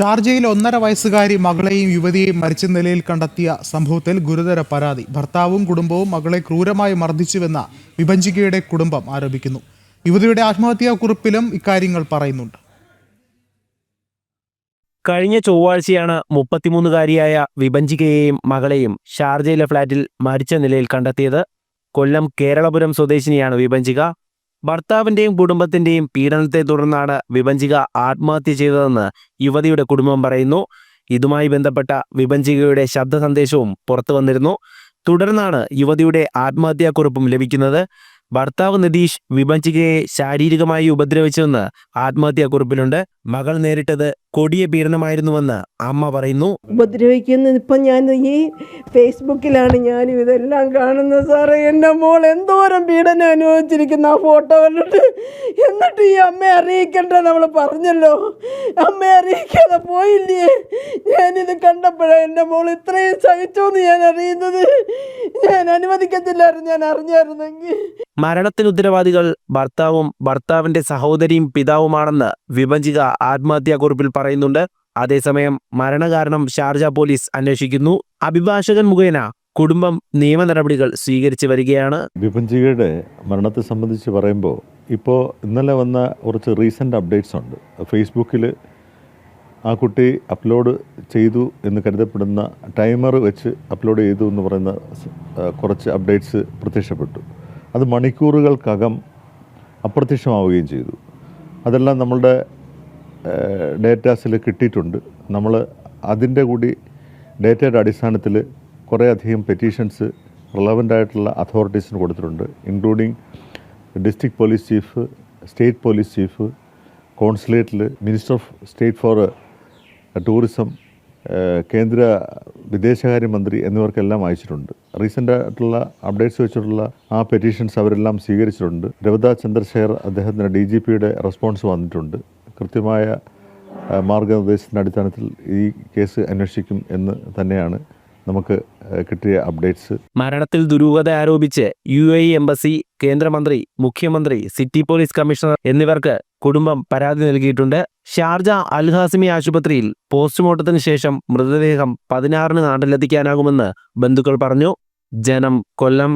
ഷാർജയിൽ ഒന്നര വയസ്സുകാരി മകളെയും യുവതിയെയും മരിച്ച നിലയിൽ കണ്ടെത്തിയ സംഭവത്തിൽ ഗുരുതര പരാതി. ഭർത്താവും കുടുംബവും മകളെ ക്രൂരമായി മർദ്ദിച്ചുവെന്ന വിഭജികയുടെ കുടുംബം ആരോപിക്കുന്നു. യുവതിയുടെ ആത്മഹത്യാ കുറിപ്പിലും ഇക്കാര്യങ്ങൾ പറയുന്നുണ്ട്. കഴിഞ്ഞ ചൊവ്വാഴ്ചയാണ് മുപ്പത്തിമൂന്നുകാരിയായ വിഭജികയെയും മകളെയും ഷാർജയിലെ ഫ്ളാറ്റിൽ മരിച്ച നിലയിൽ കണ്ടെത്തിയത്. കൊല്ലം കേരളപുരം സ്വദേശിനിയാണ് വിഭജിക. ഭർത്താവിന്റെയും കുടുംബത്തിന്റെയും പീഡനത്തെ തുടർന്നാണ് വിഭഞ്ചിക ആത്മഹത്യ ചെയ്തതെന്ന് യുവതിയുടെ കുടുംബം പറയുന്നു. ഇതുമായി ബന്ധപ്പെട്ട വിഭഞ്ചികയുടെ ശബ്ദ സന്ദേശവും പുറത്തു വന്നിരുന്നു തുടർന്നാണ് യുവതിയുടെ ആത്മഹത്യാക്കുറിപ്പും ലഭിക്കുന്നത്. ഭർത്താവ് നിതീഷ് വിഭജികയെ ശാരീരികമായി ഉപദ്രവിച്ചുവെന്ന് ആത്മഹത്യാക്കുറിപ്പിലുണ്ട്. മകൾ നേരിട്ടത് കൊടിയ പീഡനമായിരുന്നുവെന്ന് അമ്മ പറയുന്നു. ഉപദ്രവിക്കുന്നത് ഇപ്പം ഞാൻ ഈ ഫേസ്ബുക്കിലാണ് ഞാൻ ഇതെല്ലാം കാണുന്നത് സാറേ. എന്റെ മോൾ എന്തോരം പീഡനം അനുഭവിച്ചിരിക്കുന്ന. ആ ഫോട്ടോ കണ്ടിട്ട് എന്നിട്ട് ഈ അമ്മയെ അറിയിക്കണ്ട നമ്മൾ പറഞ്ഞല്ലോ. അമ്മയെ അറിയിക്കാതെ പോയില്ലേ? ഞാനിത് കണ്ടപ്പോഴാണ് എന്റെ മോൾ ഇത്രയും സഹിച്ചു എന്ന് ഞാൻ അറിയുന്നത്. ഞാൻ അനുവദിക്കത്തില്ലായിരുന്നു ഞാൻ അറിഞ്ഞായിരുന്നെങ്കിൽ. മരണത്തിന് ഉത്തരവാദികൾ ഭർത്താവും ഭർത്താവിന്റെ സഹോദരിയും പിതാവുമാണെന്ന് വിഭജിക ആത്മഹത്യാക്കുറിപ്പിൽ പറയുന്നുണ്ട്. അതേസമയം മരണകാരണം ഷാർജ പോലീസ് അന്വേഷിക്കുന്നു. അഭിഭാഷകൻ മുഖേന കുടുംബം നിയമ നടപടികൾ സ്വീകരിച്ചു വരികയാണ്. വിഭജികയുടെ മരണത്തെ സംബന്ധിച്ച് പറയുമ്പോൾ ഇപ്പോൾ ഇന്നലെ വന്ന കുറച്ച് റീസെന്റ് അപ്ഡേറ്റ്സ് ഉണ്ട്. ഫേസ്ബുക്കിൽ ആ കുട്ടി അപ്ലോഡ് ചെയ്തു എന്ന് കരുതപ്പെടുന്ന ടൈമർ വെച്ച് അപ്ലോഡ് ചെയ്തു എന്ന് പറയുന്ന കുറച്ച് അപ്ഡേറ്റ്സ് പ്രത്യക്ഷപ്പെട്ടു. അത് മണിക്കൂറുകൾക്കകം അപ്രത്യക്ഷമാവുകയും ചെയ്തു. അതെല്ലാം നമ്മളുടെ ഡേറ്റാസിൽ കിട്ടിയിട്ടുണ്ട്. നമ്മൾ അതിന്റെ കൂടി ഡേറ്റയുടെ അടിസ്ഥാനത്തിൽ കുറേയധികം പെറ്റീഷൻസ് റിലവന്റ് ആയിട്ടുള്ള അതോറിറ്റീസിന് കൊടുത്തിട്ടുണ്ട് including district police chief state police chief കോൺസുലേറ്റിൽ minister of state for tourism കേന്ദ്ര വിദേശകാര്യമന്ത്രി എന്നിവർക്കെല്ലാം അയച്ചിട്ടുണ്ട്. റീസെന്റ് ആയിട്ടുള്ള അപ്ഡേറ്റ്സ് വെച്ചിട്ടുള്ള ആ പെറ്റീഷൻസ് അവരെല്ലാം സ്വീകരിച്ചിട്ടുണ്ട്. രവിത ചന്ദ്രശേഖർ അദ്ദേഹത്തിന് ഡി ജി പിയുടെ റെസ്പോൺസ് വന്നിട്ടുണ്ട്. കൃത്യമായ മാർഗനിർദ്ദേശത്തിന്റെ അടിസ്ഥാനത്തിൽ ഈ കേസ് അന്വേഷിക്കും എന്ന് തന്നെയാണ് നമുക്ക് കിട്ടിയ അപ്ഡേറ്റ്സ്. മരണത്തിൽ ദുരൂഹത ആരോപിച്ച് യു എ എംബസി കേന്ദ്രമന്ത്രി മുഖ്യമന്ത്രി സിറ്റി പോലീസ് കമ്മീഷണർ എന്നിവർക്ക് കുടുംബം പരാതി നൽകിയിട്ടുണ്ട്. ഷാർജ അൽഹാസിമി ആശുപത്രിയിൽ പോസ്റ്റ്മോർട്ടത്തിന് ശേഷം മൃതദേഹം പതിനാറിന് നാട്ടിലെത്തിക്കാനാകുമെന്ന് ബന്ധുക്കൾ പറഞ്ഞു. ജനം കൊല്ലം